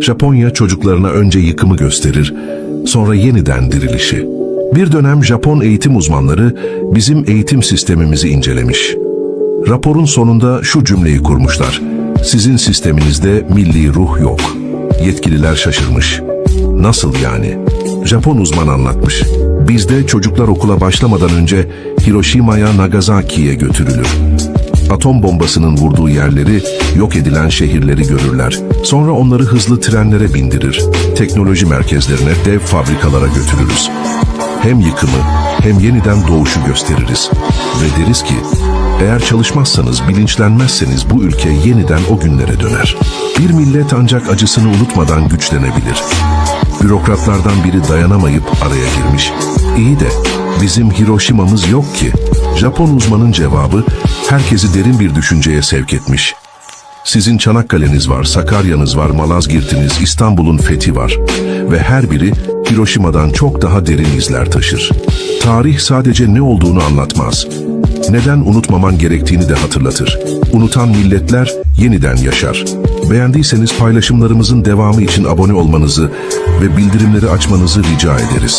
Japonya çocuklarına önce yıkımı gösterir, sonra yeniden dirilişi. Bir dönem Japon eğitim uzmanları bizim eğitim sistemimizi incelemiş. Raporun sonunda şu cümleyi kurmuşlar. Sizin sisteminizde milli ruh yok. Yetkililer şaşırmış. Nasıl yani? Japon uzman anlatmış. Bizde çocuklar okula başlamadan önce Hiroşima'ya Nagasaki'ye götürülür. Atom bombasının vurduğu yerleri, yok edilen şehirleri görürler. Sonra onları hızlı trenlere bindirir. Teknoloji merkezlerine, dev fabrikalara götürürüz. Hem yıkımı hem yeniden doğuşu gösteririz. Ve deriz ki, eğer çalışmazsanız, bilinçlenmezseniz bu ülke yeniden o günlere döner. Bir millet ancak acısını unutmadan güçlenebilir. Bürokratlardan biri dayanamayıp araya girmiş. İyi de bizim Hiroşima'mız yok ki. Japon uzmanın cevabı herkesi derin bir düşünceye sevk etmiş. Sizin Çanakkale'niz var, Sakarya'nız var, Malazgirt'iniz, İstanbul'un fethi var. Ve her biri Hiroşima'dan çok daha derin izler taşır. Tarih sadece ne olduğunu anlatmaz. Neden unutmaman gerektiğini de hatırlatır. Unutan milletler yeniden yaşar. Beğendiyseniz paylaşımlarımızın devamı için abone olmanızı ve bildirimleri açmanızı rica ederiz.